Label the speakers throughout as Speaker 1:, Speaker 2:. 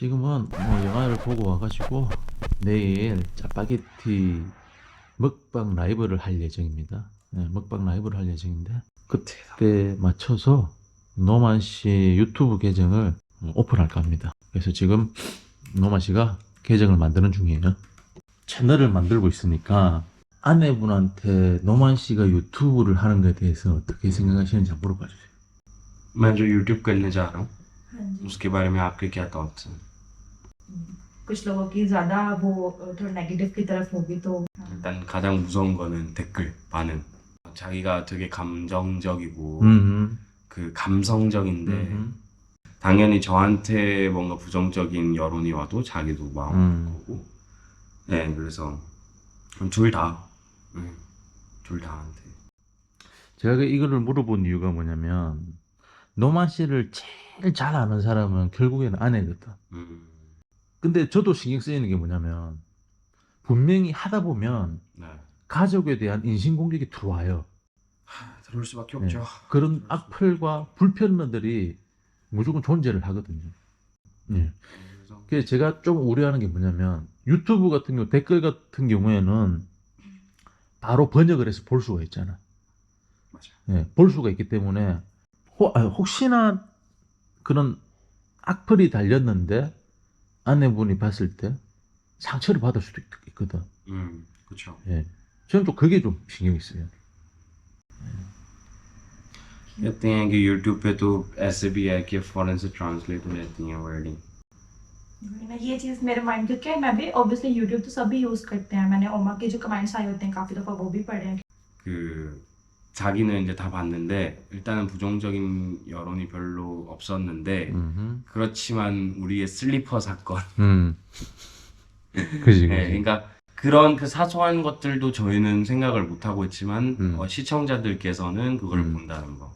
Speaker 1: 지금은 뭐 영화를 보고 와가지고 내일 짜파게티 먹방 라이브를 할 예정입니다. 네, 먹방 라이브를 할 예정인데 그때 맞춰서 노만 씨 유튜브 계정을 오픈할까 합니다. 그래서 지금 노만 씨가 계정을 만드는 중이에요. 채널을 만들고 있으니까 아내분한테 노만 씨가 유튜브를 하는 것에 대해서 어떻게 생각하시는지 한번 물어봐 주세요.
Speaker 2: मैं जो यूट्यूब करने जा रहा हूँ
Speaker 3: हाँ जी
Speaker 2: उसके बारे में आपके क्या थॉट्स हैं
Speaker 3: कुछ लोगों की ज्यादा वो थोड़ा नेगेटिव की तरफ होगी तो हाँ,
Speaker 2: 일단 가장 무서운 거는 댓글 반응 자기가 되게 감정적이고
Speaker 1: 음,
Speaker 2: 그 감성적인데
Speaker 1: 음,
Speaker 2: 당연히 저한테 뭔가 부정적인 여론이 와도 자기도 마음
Speaker 1: 음.
Speaker 2: 거고 네 그래서 둘다 네, 둘 다한테
Speaker 1: 제가 그 이거를 물어본 이유가 뭐냐면 노만 씨를 제일 잘 아는 사람은 결국에는 아내거든.
Speaker 2: 음,
Speaker 1: 근데 저도 신경 쓰이는 게 뭐냐면 분명히 하다 보면
Speaker 2: 네
Speaker 1: 가족에 대한 인신 공격이 들어와요.
Speaker 2: 하, 들어올 수밖에
Speaker 1: 네.
Speaker 2: 없죠
Speaker 1: 그런 악플과 불편러들이 무조건 존재를 하거든요. 네.
Speaker 2: 그래서
Speaker 1: 그래서 제가 좀 우려하는 게 뭐냐면 유튜브 같은 경우 댓글 같은 경우에는 바로 번역을 해서 볼 수가 있잖아.
Speaker 2: 맞아
Speaker 1: 예, 볼 수가 있기 때문에 혹, 아, 혹시나 그런 악플이 달렸는데 아내분이 봤을 때 상처를 받을 수도 있, 있거든.
Speaker 2: 음 그렇죠
Speaker 1: 예. 저는 또 그게 좀 신경이 쓰여요.
Speaker 2: कहते हैं कि YouTube पे तो ऐसे भी है कि फॉरेन से ट्रांसलेट हो जाती हैं वर्डिंग
Speaker 3: ना ये चीज मेरे माइंड क्योंकि मैं भी ऑब्वियसली यूट्यूब तो सभी यूज करते हैं मैंने ओमा के जो कमेंट्स आए होते हैं काफी दफा वो भी पढ़े हैं
Speaker 2: 그 자기는 이제 다 봤는데 일단은 부정적인 여론이 별로 없었는데
Speaker 1: 음,
Speaker 2: 그렇지만 우리의 슬리퍼 사건.
Speaker 1: 음. 그지,
Speaker 2: 네, 그러니까 그런 그 사소한 것들도 저희는 생각을 못 하고 있지만
Speaker 1: 음.
Speaker 2: 어, 시청자들께서는 그걸
Speaker 1: 음.
Speaker 2: 본다는 거.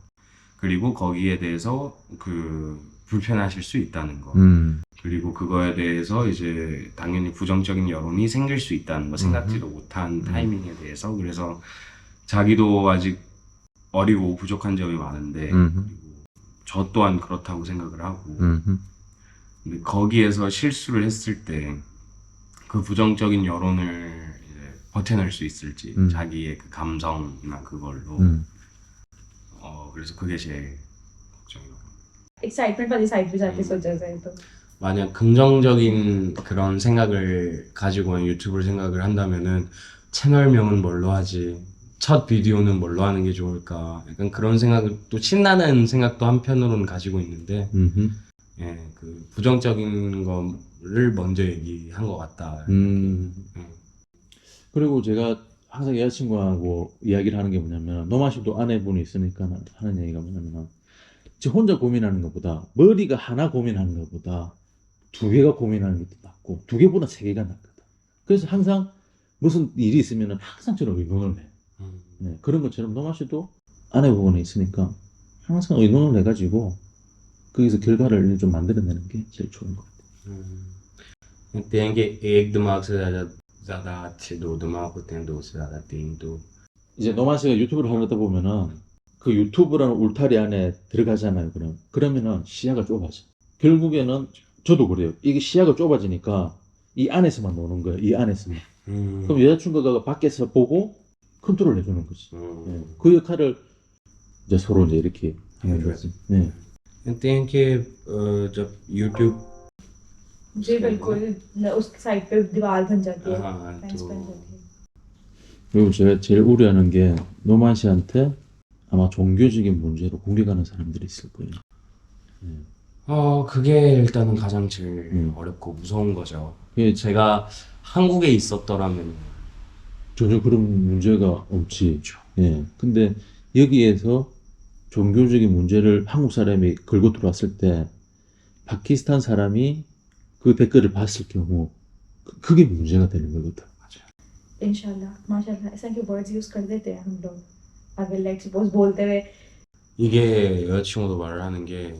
Speaker 2: 그리고 거기에 대해서 그 불편하실 수 있다는 거.
Speaker 1: 음,
Speaker 2: 그리고 그거에 대해서 이제 당연히 부정적인 여론이 생길 수 있다는 거 생각지도 못한 타이밍에 대해서 그래서 자기도 아직 어리고 부족한 점이 많은데 그리고 저 또한 그렇다고 생각을 하고. 근데 거기에서 실수를 했을 때 그 부정적인 여론을 이제 버텨낼 수 있을지
Speaker 1: 음.
Speaker 2: 자기의 그 감성이나 그걸로.
Speaker 1: 음.
Speaker 2: 어 그래서 그게 제
Speaker 3: 걱정이요. 음.
Speaker 2: 만약 긍정적인 그런 생각을 가지고 유튜브를 생각을 한다면은 채널명은 뭘로 하지? 첫 비디오는 뭘로 하는 게 좋을까 약간 그런 생각을 또 신나는 생각도 한편으로는 가지고 있는데
Speaker 1: 음,
Speaker 2: 예, 그 부정적인 거를 먼저 얘기한 것 같다.
Speaker 1: 음.
Speaker 2: 음.
Speaker 1: 그리고 제가 항상 여자친구하고 이야기를 하는 게 뭐냐면 노마 씨도 아내분이 있으니까 하는 얘기가 뭐냐면 지 혼자 고민하는 것보다 머리가 하나 고민하는 것보다 두 개가 고민하는 게더 낫고 두 개보다 세 개가 낫거든. 그래서 항상 무슨 일이 있으면 항상 저는 의논을 해.
Speaker 2: 음.
Speaker 1: 네, 그런 것처럼 노마 씨도 아내분이 있으니까 항상 의논을 해가지고 거기서 결과를 좀 만들어내는 게 제일 좋은 것 같아요.
Speaker 2: कहते हैं कि एक दिमाग से ज्यादा ज्यादा अच्छे दो दिमाग होते हैं दो से ज्यादा तीन तो
Speaker 1: 이제 노만 씨가 유튜브를 하다 보면은 그 유튜브라는 울타리 안에 들어가잖아요. 그럼 그러면은 시야가 좁아져. 결국에는 저도 그래요. 이게 시야가 좁아지니까 이 안에서만 노는 거예요. 이 안에서만.
Speaker 2: 음.
Speaker 1: 그럼 여자친구가 밖에서 보고 컨트롤 해주는 거지. 예.
Speaker 2: 음.
Speaker 1: 그 역할을 이제 서로 이제 이렇게 하는
Speaker 2: 해줘야
Speaker 1: 거지. 네.
Speaker 2: कहते हैं कि अ, जब YouTube
Speaker 3: जी बिल्कुल न- उस साइड पे दीवार बन जाती है
Speaker 2: हाँ
Speaker 3: फेंस बन
Speaker 2: तो
Speaker 3: जाती है
Speaker 1: 그리고 제가 제일 우려하는 게 노만 씨한테 아마 종교적인 문제로 공격하는 사람들이 있을 거예요.
Speaker 2: 어 그게 일단은 가장 제일
Speaker 1: 음.
Speaker 2: 어렵고 무서운 거죠.
Speaker 1: 이게 제-
Speaker 2: 제가 한국에 있었더라면
Speaker 1: 전혀 그런 문제가 없지. 그렇죠. 예. 근데 여기에서 종교적인 문제를 한국 사람이 걸고 들어왔을 때 파키스탄 사람이 그 댓글을 봤을 경우 그, 그게 문제가 되는 거거든.
Speaker 3: 맞아요.
Speaker 2: 이게 여자친구도 말을 하는 게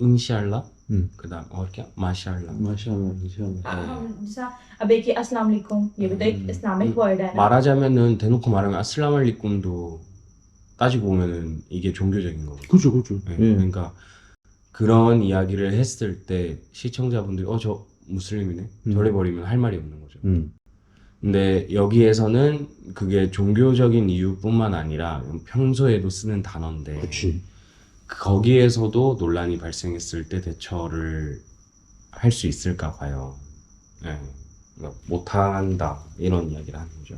Speaker 2: 인샬라
Speaker 1: 음.
Speaker 2: 그다음 어 क्या 마샬라
Speaker 1: 마샬라, 마샬라.
Speaker 3: हम जैसा अब एक ये अस्सलाम वालेकुम ये भी तो एक
Speaker 1: हम्म,
Speaker 3: इस्लामिक
Speaker 2: हम्म,
Speaker 3: वर्ड है ना
Speaker 2: 말하자면은 대놓고 말하면 아슬라말리쿰도 따지고 보면은 이게 종교적인 거거든요.
Speaker 1: 그죠, 그죠.
Speaker 2: 네,
Speaker 1: 예.
Speaker 2: 그러니까 그런 이야기를 했을 때 시청자분들이 어 저 무슬림이네
Speaker 1: 음.
Speaker 2: 저래버리면 할 말이 없는 거죠.
Speaker 1: 음.
Speaker 2: 근데 여기에서는 그게 종교적인 이유뿐만 아니라 평소에도 쓰는 단어인데
Speaker 1: 그치.
Speaker 2: 거기에서도 논란이 발생했을 때 대처를 할 수 있을까 봐요. 네. 그러니까 못한다 이런 이야기를 하는 거죠.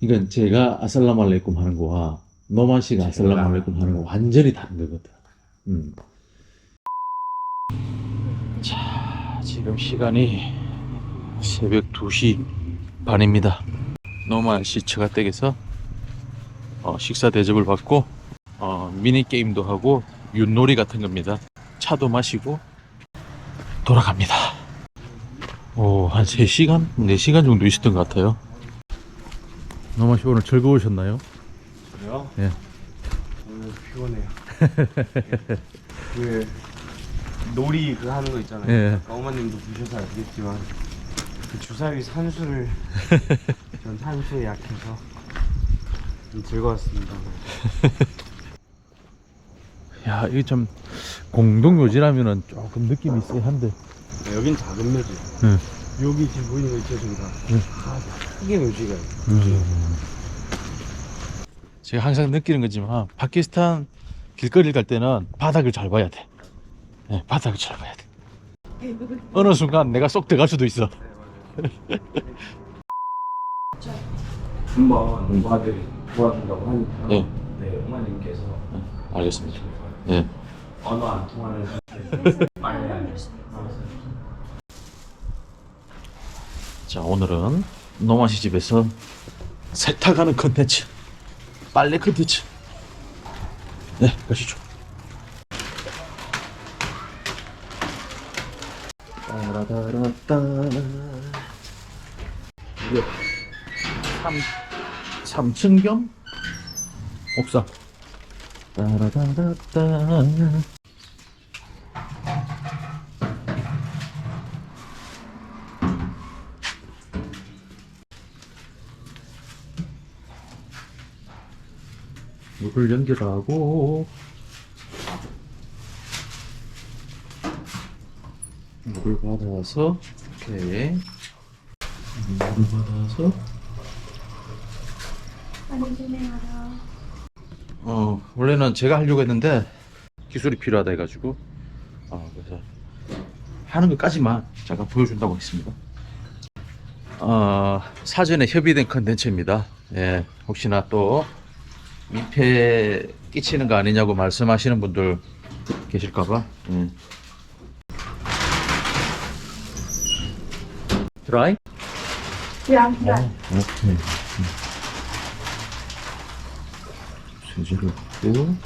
Speaker 1: 그러니까 제가 아살라말레이쿰 하는 거와 노만 씨가 아살라말레이쿰 하는 거 완전히 다른 거거든. 음. 자, 지금 시간이 새벽 2시 반입니다. 노만 씨 처가댁에서 어, 식사 대접을 받고 어, 미니 게임도 하고 윷놀이 같은 겁니다. 차도 마시고 돌아갑니다. 오, 한 3시간? 4시간 정도 있었던 것 같아요. 노만 씨 오늘 즐거우셨나요?
Speaker 2: 그래요?
Speaker 1: 예.
Speaker 2: 오늘 피곤해요. 그 놀이 그 하는 거 있잖아요.
Speaker 1: 예.
Speaker 2: 아까 어머님도 보셔서 알겠지만 그 주사위 산수를 전 산수에 약해서 좀 즐거웠습니다.
Speaker 1: 야, 이게 좀 공동 묘지라면은 조금 느낌이 쎄한데.
Speaker 2: 네, 여긴 작은 묘지.
Speaker 1: 응.
Speaker 2: 여기 지금 보이는 거 있죠.
Speaker 1: 응.
Speaker 2: 다 크게 묘지가.
Speaker 1: 음. 제가 항상 느끼는 거지만 파키스탄 길거리를 갈 때는 바닥을 잘 봐야 돼. 네, 바닥을 잘 봐야 돼. 어느 순간 내가 쏙 들어갈 수도 있어.
Speaker 2: 한번 농부아들이 도와준다고 하니까
Speaker 1: 네.
Speaker 2: 네, 어머님께서
Speaker 1: 알겠습니다. 예.
Speaker 2: 언어 안 통하는 빨리
Speaker 1: 자, 오늘은 노마 씨 집에서 세탁하는 컨텐츠, 빨래 컨텐츠. 네, 가시죠. 이게 3, 3층 겸 옥상. 따라다라따. 물을 연결하고 물을 받아서 이렇게 물을 받아서 어 원래는 제가 하려고 했는데 기술이 필요하다 해가지고 어 그래서 하는 것까지만 잠깐 보여준다고 했습니다. 어 사전에 협의된 컨텐츠입니다. 예 혹시나 또 민폐 끼치는 거 아니냐고 말씀하시는 분들 계실까봐. 음. 드라이?
Speaker 3: Yeah, right.
Speaker 1: 오케이. 세제를 넣고.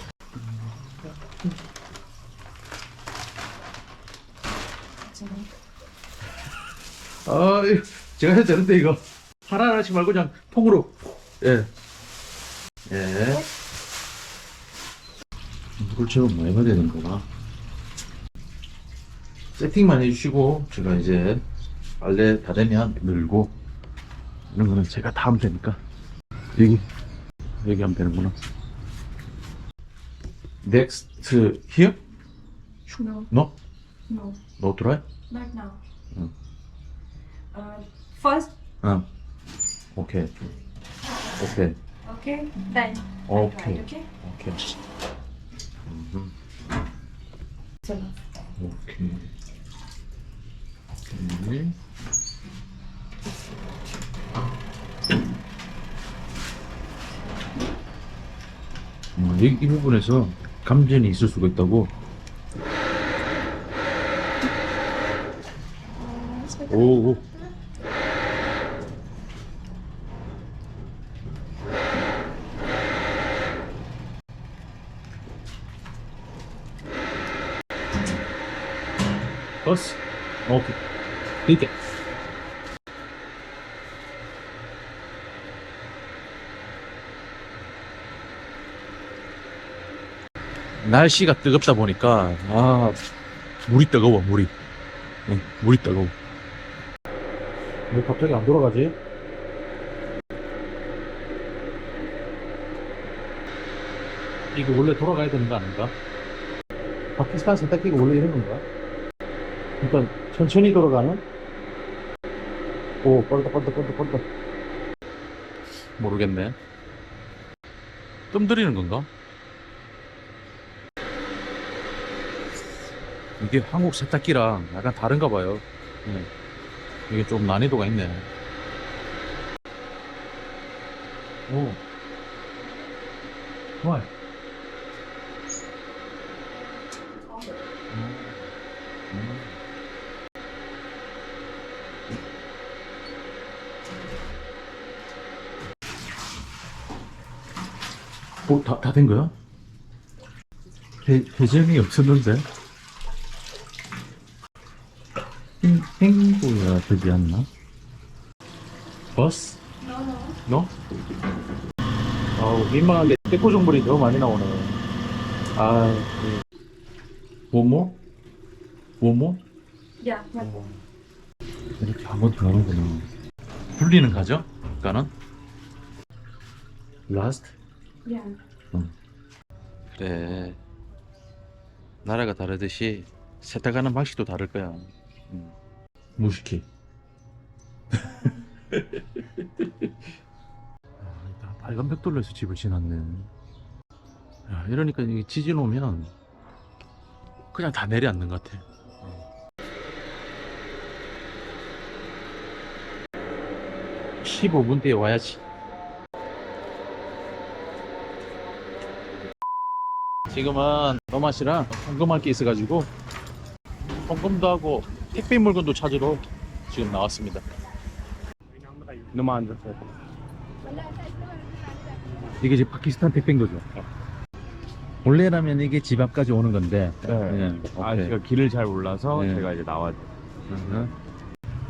Speaker 1: 아, 제가 해도 되는데 이거 하나 하나씩 말고 그냥 통으로. 예. 예. 물을 제법 많이 받아야 되는구나. 세팅만 해주시고 제가 이제 빨래 다 되면 늘고 이런 거는 제가 다 하면 되니까 여기 여기 하면 되는구나. Next here?
Speaker 3: No,
Speaker 1: No?
Speaker 3: no,
Speaker 1: No try?
Speaker 3: not now.
Speaker 1: Hmm.
Speaker 3: Uh, first,
Speaker 1: 아, 오케이. 오케이.
Speaker 3: okay, then.
Speaker 1: Okay.
Speaker 3: try, okay?
Speaker 1: 오케이. 음,
Speaker 3: चलो
Speaker 1: 오케이. 오케이. 어, 이, 이 부분에서 감전이 있을 수가 있다고? 오. 버스. 오케이. 이렇게. 날씨가 뜨겁다 보니까 아 물이 뜨거워 물이 응, 물이 뜨거워 왜 갑자기 안 돌아가지? 이거 원래 돌아가야 되는 거 아닌가? 파키스탄 세탁기가 원래 이런 건가? 그러니까 천천히 돌아가는? 오, 빠르다, 빠르다, 빠르다, 빠르다. 모르겠네. 뜸 들이는 건가? 이게 한국 세탁기랑 약간 다른가 봐요. 네. 이게 좀 난이도가 있네. 오. Why? 오, 다, 다 된 거야? 배, 배정이 없었는데? 되지 않나? 버스? 너? 아우, 민망하게 데코 정보이 너무 많이 나오네. 아? 뭐뭐?
Speaker 3: Yeah.
Speaker 1: 이렇게 한번더 하는구나. 굴리는 가죠? 그러니까는? 라스트?
Speaker 3: Yeah.
Speaker 1: 그래. 나라가 다르듯이 세탁하는 방식도 다를 거야. 음. 무식해. 아, 다 빨간 벽돌로해서 집을 지났네. 야, 이러니까 이게 지진 오면 그냥 다 내려앉는 것 같아. 15분 뒤에 와야지. 지금은 너맛이랑 송금할 게 있어가지고 송금도 하고 택배 물건도 찾으러 지금 나왔습니다. 이게 지금 파키스탄 택배인 거죠? 원래라면 이게 집 앞까지 오는 건데.
Speaker 2: 네.
Speaker 1: 예,
Speaker 2: 아
Speaker 1: 오케이.
Speaker 2: 제가 길을 잘 몰라서
Speaker 1: 네.
Speaker 2: 제가 이제 나왔.
Speaker 1: 음.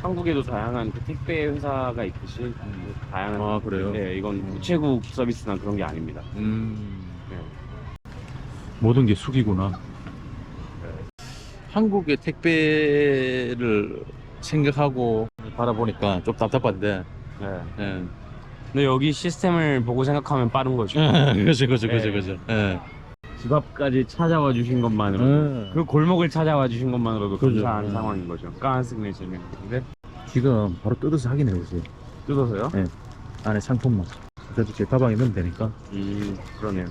Speaker 2: 한국에도 다양한 그 택배 회사가 있듯이 뭐 다양한.
Speaker 1: 아, 그래요?
Speaker 2: 네, 이건 우체국 서비스나 그런 게 아닙니다.
Speaker 1: 음.
Speaker 2: 네.
Speaker 1: 모든 게 숙이구나. 한국의 택배를 생각하고 바라보니까 좀 답답한데.
Speaker 2: 네.
Speaker 1: 예.
Speaker 2: 근데 여기 시스템을 보고 생각하면 빠른 거죠.
Speaker 1: 그죠, 그죠, 그죠,
Speaker 2: 네.
Speaker 1: 그죠. 예.
Speaker 2: 집 앞까지 찾아와 주신 것만으로
Speaker 1: 음.
Speaker 2: 그 골목을 찾아와 주신 것만으로도
Speaker 1: 그죠.
Speaker 2: 감사한
Speaker 1: 음.
Speaker 2: 상황인 거죠. 까한 시그니처는 근데
Speaker 1: 지금 바로 뜯어서 확인해 보세요.
Speaker 2: 뜯어서요?
Speaker 1: 안에 상품만. 어차피 제 가방에 넣으면 되니까.
Speaker 2: 음 그러네요.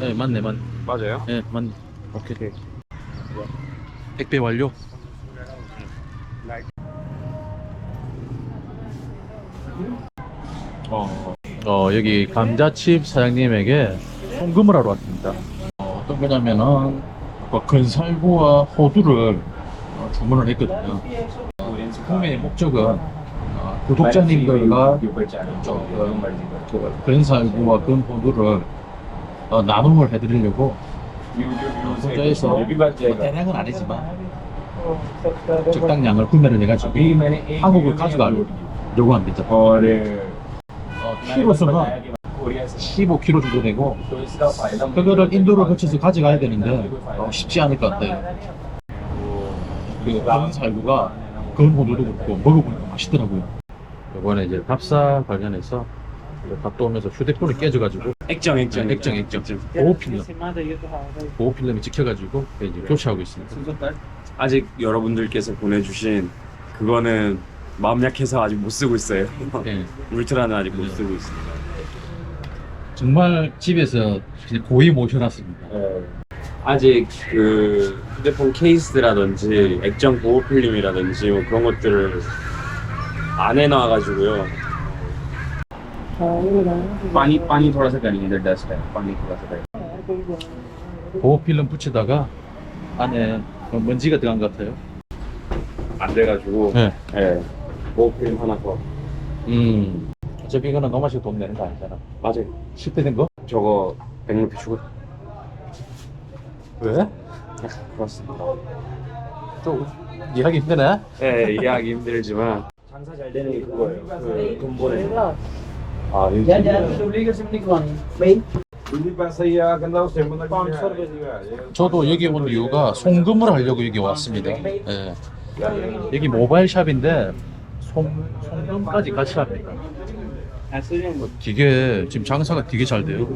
Speaker 1: 네, 맞네, 맞네.
Speaker 2: 맞아요?
Speaker 1: 네, 맞네. 오케이. 택배 완료. 어, 어, 여기 감자칩 사장님에게 송금을 하러 왔습니다. 어, 어떤 거냐면은 아까 건살구와 호두를 어, 주문을 했거든요. 구매의 목적은 어, 구독자님들과 조금 그 건살구와 건호두를 어, 나눔을 해드리려고 혼자해서 뭐 대량은 아니지만 적당량을 구매를 해가지고 한국을 가져가려고 요구합니다. 어, 키로수는 15kg 정도 되고 그거를 인도를 거쳐서 가져가야 되는데 어, 쉽지 않을 것 같아요. 그 건살구가 건호두도 그렇고 먹어보니까 맛있더라고요. 이번에 이제 답사 관련해서 갔다 오면서 휴대폰이 깨져가지고
Speaker 2: 액정 액정
Speaker 1: 액정 액정 보호 필름 보호 필름이 찍혀가지고 이제 교체하고 있습니다.
Speaker 2: 아직 여러분들께서 보내주신 그거는 마음 약해서 아직 못 쓰고 있어요.
Speaker 1: 네.
Speaker 2: 울트라는 아직 못 쓰고 있습니다.
Speaker 1: 정말 집에서 그냥 고이 모셔놨습니다.
Speaker 2: 아직 그 휴대폰 케이스라든지 액정 보호 필름이라든지 뭐 그런 것들을 안 해놔가지고요. पानी पानी थोड़ा सा करिए इधर डस्ट है पानी थोड़ा सा करिए
Speaker 1: 보호 필름 붙이다가 안에 뭐 먼지가 들어간 것 같아요.
Speaker 2: 안 돼가지고
Speaker 1: 네.
Speaker 2: 예 보호 필름 하나 더
Speaker 1: 음. 어차피 이거는 너마씩 돈 내는 거 아니잖아.
Speaker 2: 맞아요
Speaker 1: 실패된 거?
Speaker 2: 저거 100루피 주고
Speaker 1: 왜?
Speaker 2: 그렇습니다
Speaker 1: 또 이해하기 힘드네.
Speaker 2: 예 이해하기 힘들지만 장사 잘 되는 게 그거예요 그돈 보내는 거.
Speaker 1: 아, 저도 여기 온 이유가 송금을 하려고 여기 왔습니다. 예. 여기 모바일 샵인데 송, 송금까지 같이 합니다. 어, 되게 지금 장사가 되게 잘 돼요.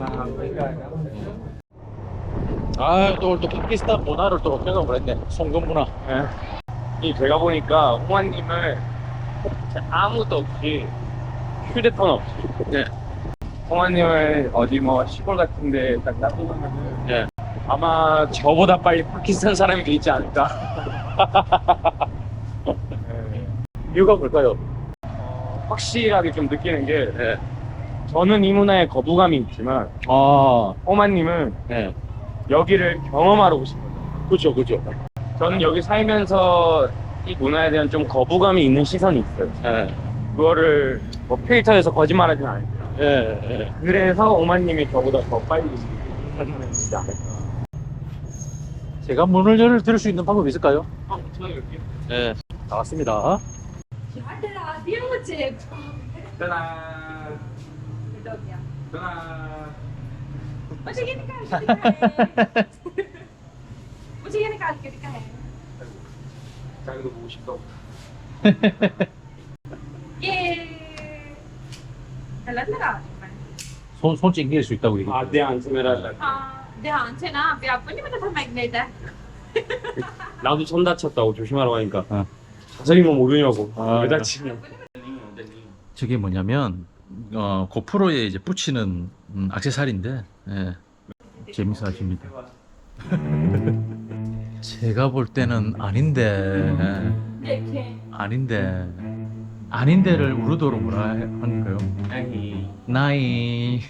Speaker 1: 아또 오늘 또 파키스탄 문화를 또 경험을 했네. 송금 문화.
Speaker 2: 이 제가 보니까 홍환님을 아무도 없이 휴대폰 없이
Speaker 1: 네.
Speaker 2: 홍환님을 어디 뭐 시골 같은데 딱 놔두면은
Speaker 1: 네.
Speaker 2: 아마 저보다 빨리 파키스탄 사람이 돼 있지 않을까 네.
Speaker 1: 이유가 뭘까요?
Speaker 2: 어, 확실하게 좀 느끼는 게
Speaker 1: 네.
Speaker 2: 저는 이 문화에 거부감이 있지만
Speaker 1: 아
Speaker 2: 홍환님은
Speaker 1: 네.
Speaker 2: 여기를 경험하러 오신 거죠
Speaker 1: 그죠 그죠
Speaker 2: 저는 여기 살면서 이 문화에 대한 좀 거부감이 있는 시선이 있어요
Speaker 1: 예.
Speaker 2: 그거를 뭐 필터에서 거짓말하진 않아요.
Speaker 1: 예, 예.
Speaker 2: 그래서 오마님이 저보다 더 빨리 설명해주지 않을까.
Speaker 1: 제가 문을 열 들을 수 있는 방법이 있을까요?
Speaker 2: 어, 아, 제가
Speaker 1: 열게요. 예. 나왔습니다.
Speaker 4: 야, 내가 비용치.
Speaker 2: 짜란.
Speaker 4: 불덕이야.
Speaker 2: 짜란.
Speaker 4: 어떻게니까 어떻게니까 어떻게니까 해.
Speaker 2: 자기도 보고 싶다고.
Speaker 4: गलत लगा मैं
Speaker 1: 손, 손 찡길 수 있다고 얘기
Speaker 2: 아, 내 안심해라.
Speaker 4: हाँ ध्यान से ना अभी आपको नहीं पता था मैग्नेट है
Speaker 2: 나도 손 다쳤다고 조심하라고 하니까.
Speaker 1: 어.
Speaker 2: 자세히만 모르냐고.
Speaker 1: 아,
Speaker 2: 왜 다치냐.
Speaker 1: 저게 뭐냐면 어, 고프로에 이제 붙이는 음, 액세서리인데 예. 재밌어 하십니다 제가 볼 때는 아닌데
Speaker 4: देखें
Speaker 1: 아닌데 아닌 데를 우르도록 뭐라 하니까요?
Speaker 2: 아니
Speaker 1: 나이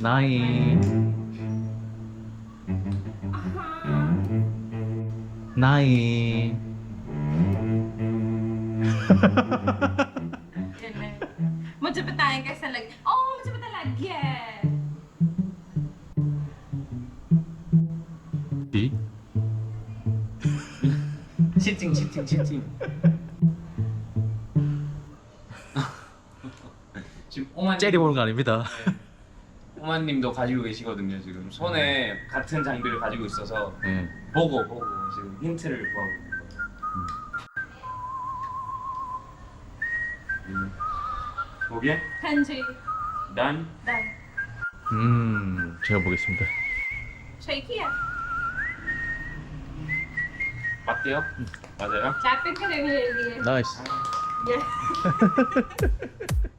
Speaker 1: 나이 나이
Speaker 4: Yan lang. Magsabatayan ka sa lag... Oo, oh, magsabata
Speaker 1: lagi
Speaker 2: eh. 디? 시팅 지금 오만
Speaker 1: 째려보는 거 아닙니다. 네.
Speaker 2: 오만님도 가지고 계시거든요. 지금 손에 네. 같은 장비를 가지고 있어서
Speaker 1: 네.
Speaker 2: 보고 보고 지금 힌트를 구하고 있는 거. 음. 보게
Speaker 4: 한지
Speaker 2: 난
Speaker 4: 난
Speaker 1: 음, 제가 보겠습니다.
Speaker 4: 쉐이키야
Speaker 2: 맞대요? 맞아요?
Speaker 4: 자백하려고 해
Speaker 1: 나이스.
Speaker 4: 예.